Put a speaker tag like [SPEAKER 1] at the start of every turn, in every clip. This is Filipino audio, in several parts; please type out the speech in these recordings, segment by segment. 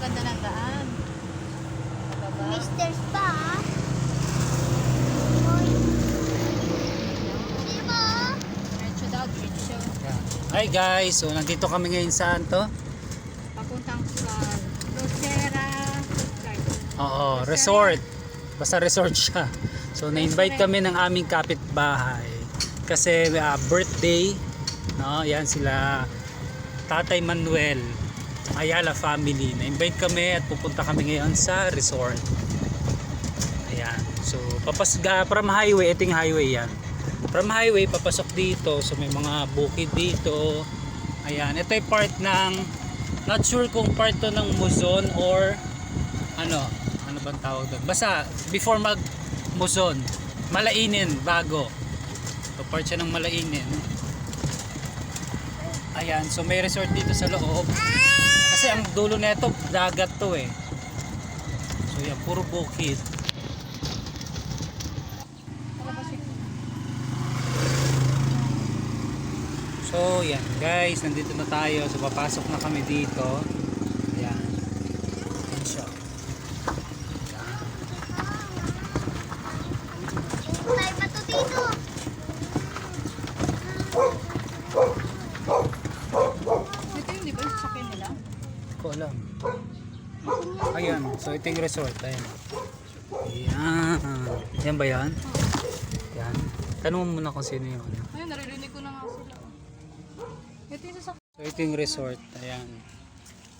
[SPEAKER 1] ganda ng daan. Pababa.
[SPEAKER 2] Mr. Spa.
[SPEAKER 3] Hi guys, so nandito kami ngayon saan to?
[SPEAKER 1] Papuntang sa Lucera.
[SPEAKER 3] Oo, resort. Basta resort siya. So na-invite kami ng aming kapitbahay kasi ah, birthday, no? Yan sila Tatay Manuel Ayala family. Na-invite kami at pupunta kami ngayon sa resort. Ayan. So papasga from highway, ito yung highway yan. From highway papasok dito. So may mga bukid dito. Ayan, ito yung part ng not sure kung part to ng Muzon or ano, ano bang tawag doon? Basta before mag Muzon, Malainin bago. So part siya ng Malainin. Ayan, so may resort dito sa loob. Kasi ang dulo nito dagat to eh. So yan, puro bukid. So yan guys, nandito na tayo. So papasok na kami dito. Ayan. Ayan siya.
[SPEAKER 2] Tayo pa to dito.
[SPEAKER 1] Ito yung di ba yung sasakyan nila?
[SPEAKER 3] Ko alam. Ayan, so ito yung resort. Ayan. Ayan. Yan ba yan? Yan. Tanong mo muna kung sino yun.
[SPEAKER 1] Ayun, naririnig ko na nga sila. Ito yung sasakyan.
[SPEAKER 3] So ito yung resort. Ayan.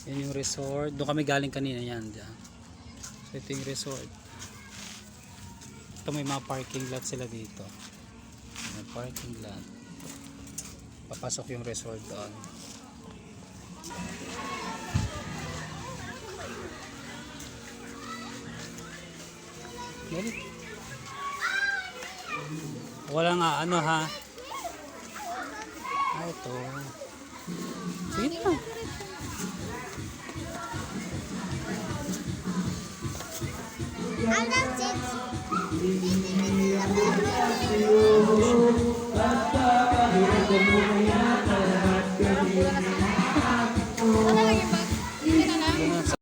[SPEAKER 3] Yan yung resort. Doon kami galing kanina yan. Dyan. So ito yung resort. Ito may mga parking lot sila dito. May parking lot. Papasok yung resort doon. Wala nga ano ha. Ah, ito. Sige na.
[SPEAKER 2] Alam, Sid.